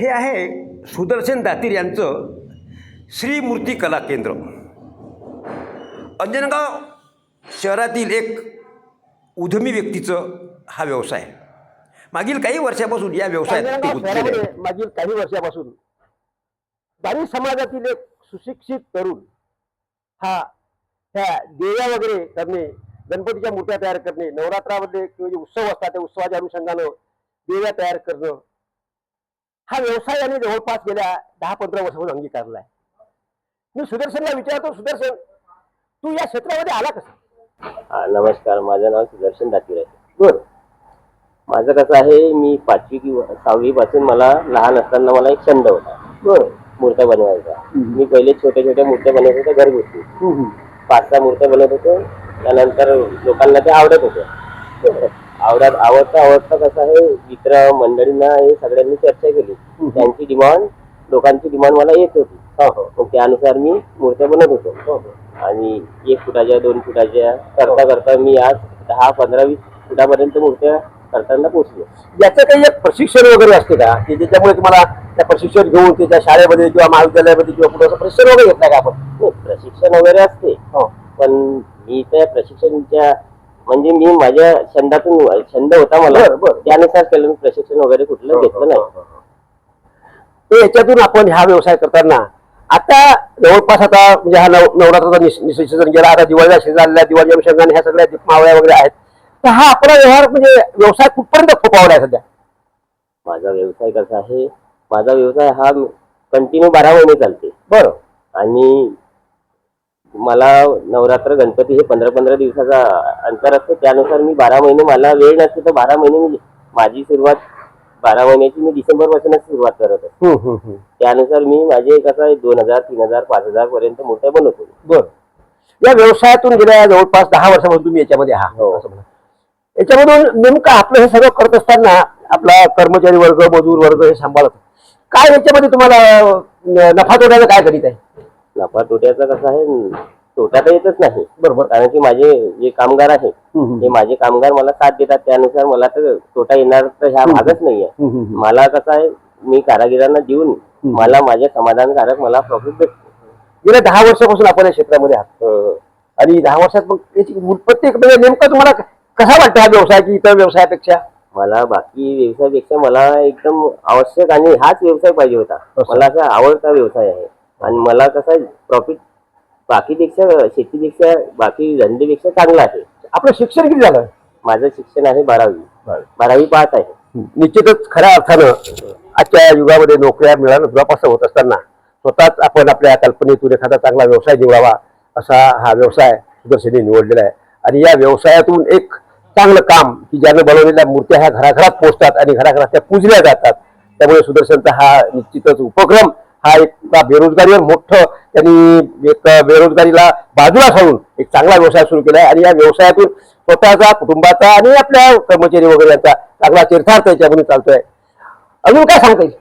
हे आहे सुदर्शन दातीर यांचं श्री मूर्ती कला केंद्र अंजनगाव शहरातील एक उद्यमी व्यक्तीचं हा व्यवसाय. मागील काही वर्षापासून या व्यवसायात मागील काही वर्षापासून दारी समाजातील एक सुशिक्षित तरुण हा ह्या देव्या वगैरे करणे गणपतीच्या मूर्त्या तयार करणे नवरात्रामध्ये किंवा जे उत्सव असतात त्या उत्सवाच्या अनुषंगानं देव्या तयार करणं हा व्यवसाय याने जवळपास गेल्या दहा पंधरा वर्षापासून अंगीकारला आहे मी सुदर्शनला विचारतो सुदर्शन तू या क्षेत्रामध्ये आला कसा? नमस्कार माझं नाव सुदर्शन दातीर आहे बर. माझं कसं आहे मी पाचवी किंवा सहावी पासून मला लहान असताना मला एक छंद होता. बर. मूर्त्या बनवायचा. मी पहिले छोट्या छोट्या मूर्त्या बनवत होतो घरगुती पाच सहा मूर्त्या बनवत होतो. त्यानंतर लोकांना ते आवडत होतं. आवडत आवडता आवडता कसं आहे मित्र मंडळींना हे सगळ्यांनी चर्चा केली. त्यांची डिमांड लोकांची डिमांड मला येत होती. मग त्यानुसार मी मूर्त्या बनवत होतो. आणि एक फुटाच्या दोन फुटाच्या करता करता मी आज दहा पंधरा वीस फुटापर्यंत मूर्त्या करताना पोहोचलो. याचं काही एक प्रशिक्षण वगैरे असते का? की ज्याच्यामुळे तुम्हाला त्या प्रशिक्षण घेऊन ते त्या शाळेमध्ये किंवा महाविद्यालयामध्ये किंवा कुठं प्रशिक्षण वगैरे घेतलं का आपण? प्रशिक्षण वगैरे असते. हो. पण मी त्या प्रशिक्षणच्या म्हणजे मी माझ्या छंदातून छंद होता मला. बरं, बरं. त्यानुसार केलं मी प्रशिक्षण वगैरे कुठलं घेतलं नाही. तर याच्यातून आपण हा व्यवसाय करताना आता जवळपास आता म्हणजे हा नव नवरात्राचा निस- सीझन गेला आता दिवाळीला शेजारला दिवाळी अनुषंगाने ह्या सगळ्या दीपमावळ्या वगैरे आहेत. तर हा आपला व्यवहार म्हणजे व्यवसाय कुठपर्यंत फोपावला आहे सध्या? माझा व्यवसाय कसा आहे माझा व्यवसाय हा कंटिन्यू बारा महिने चालते. बरं. आणि मला नवरात्र गणपती हे पंधरा पंधरा दिवसाचा अंतर असते. त्यानुसार मी बारा महिने मला वेळ नसते तर बारा महिने मी माझी सुरुवात बारा महिन्याची मी डिसेंबर पासूनच सुरुवात करत असते. त्यानुसार मी माझे कसं आहे दोन हजार तीन हजार पाच हजार पर्यंत मूर्त्या बनवतो बरं. या व्यवसायातून गेल्या जवळपास दहा वर्षापासून तुम्ही याच्यामध्ये आहात. हो. याच्यामधून नेमकं आपलं हे सगळं करत असताना आपला कर्मचारी वर्ग मजूर वर्ग हे सांभाळत. काय याच्यामध्ये तुम्हाला नफा तोट्याचं काय करीत आहे? नफा तोट्याचा कसा आहे तोटा तर येतच नाही. बरोबर. कारण की माझे जे कामगार आहेत. हे माझे कामगार मला साथ देतात. त्यानुसार मला तर तोटा येणार तर ह्या भागच नाहीये. मला कसं आहे मी कारागिरांना देऊन मला माझ्या समाधानकारक मला प्रॉफिट भेटतो. गेल्या दहा वर्षापासून आपण या क्षेत्रामध्ये आहात. अं, आणि दहा वर्षात मग याची प्रत्येक म्हणजे नेमका तुम्हाला कसा वाटतं हा व्यवसाय की इतर व्यवसायापेक्षा? मला बाकी व्यवसायापेक्षा मला एकदम आवश्यक आणि हाच व्यवसाय पाहिजे होता. मला असा आवडता व्यवसाय आहे. आणि मला कसं आहे प्रॉफिट बाकीपेक्षा शेतीपेक्षा बाकी धंदेपेक्षा चांगला आहे. आपलं शिक्षण किती झालं? माझं शिक्षण आहे बारावी. बारावी. पास आहे. निश्चितच खऱ्या अर्थानं आजच्या युगामध्ये नोकऱ्या मिळणं दुरापास्त होत असताना स्वतःच आपण आपल्या कल्पनेतून एखादा चांगला व्यवसाय निवडावा असा हा व्यवसाय सुदर्शनी निवडलेला आहे. आणि या व्यवसायातून एक चांगलं काम की ज्यानं बनवलेल्या मूर्त्या ह्या घराघरात पोहोचतात आणि घराघरात त्या पूजल्या जातात. त्यामुळे सुदर्शनचा हा निश्चितच उपक्रम हा एक बेरोजगारीवर मोठं त्यांनी एक बेरोजगारीला बाजूला सारून एक चांगला व्यवसाय सुरू केला आहे आणि या व्यवसायातून स्वतःचा कुटुंबाचा आणि आपल्या कर्मचारी वगैरे यांचा चांगला तीर्थार्थ याच्यामध्ये चालतोय. अजून काय सांगता येईल?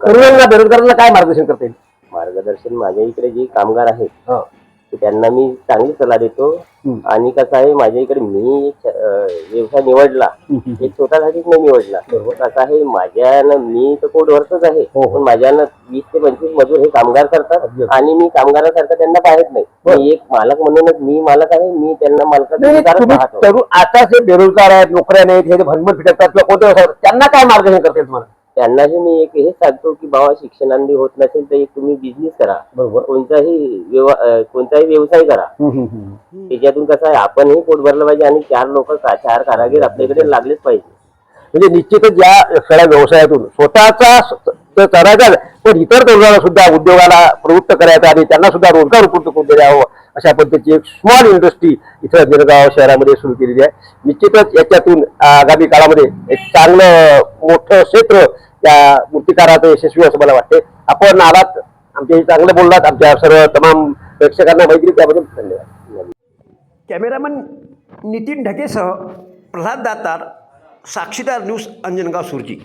तरुणांना बेरोजगारांना काय मार्गदर्शन करता येईल? मार्गदर्शन माझ्या इकडे जे कामगार आहेत हा. त्यांना मी चांगली सल्ला देतो. आणि कसं आहे माझ्या इकडे मी एक, व्यवसाय निवडला एक स्वतःसाठीच नाही निवडला. कसं आहे माझ्यानं मी तर कोडवरच आहे हो, हो. पण माझ्यानं वीस ते पंचवीस मजूर हे कामगार करतात. आणि मी कामगारासारखं त्यांना पाहत नाही. मी एक मालक म्हणूनच मी मालक आहे मी त्यांना मालकाचा आता जे बेरोजगार आहेत नोकऱ्या नाहीत हे भनभन फिटकतात किंवा कोणत्या त्यांना काय मार्गदर्शन करता येईल तुम्हाला? त्यांनाही मी एक हे सांगतो की बाबा शिक्षणाने होत नसेल तर एक तुम्ही बिझनेस करा. बरोबर. कोणताही व्यव- कोणताही व्यवसाय करा. त्याच्यातून कसं आहे आपणही पोट भरलं पाहिजे आणि चार लोक चार कारागीर आपल्याकडे लागलेच पाहिजे. म्हणजे निश्चितच या सगळ्या व्यवसायातून स्वतःचा स- तर करायचा पण इतर तरुणांना सुद्धा उद्योगाला प्रवृत्त करायचा आणि त्यांना सुद्धा रोजगार उपलब्ध करून द्यावं अशा पद्धतीची एक स्मॉल इंडस्ट्री इथं निरगाव शहरामध्ये सुरू केलेली आहे. निश्चितच याच्यातून आगामी काळामध्ये एक चांगलं मोठं क्षेत्र त्या मूर्तिकाराचं यशस्वी असं मला वाटते आपण आलात आमच्याशी चांगलं बोललात. आमच्या सर्व तमाम प्रेक्षकांना माहिती त्याबद्दल धन्यवाद. कॅमेरामन नितीन ढकेसह प्रल्हाद दातार साक्षीदार न्यूज अंजनगाव सुरजी.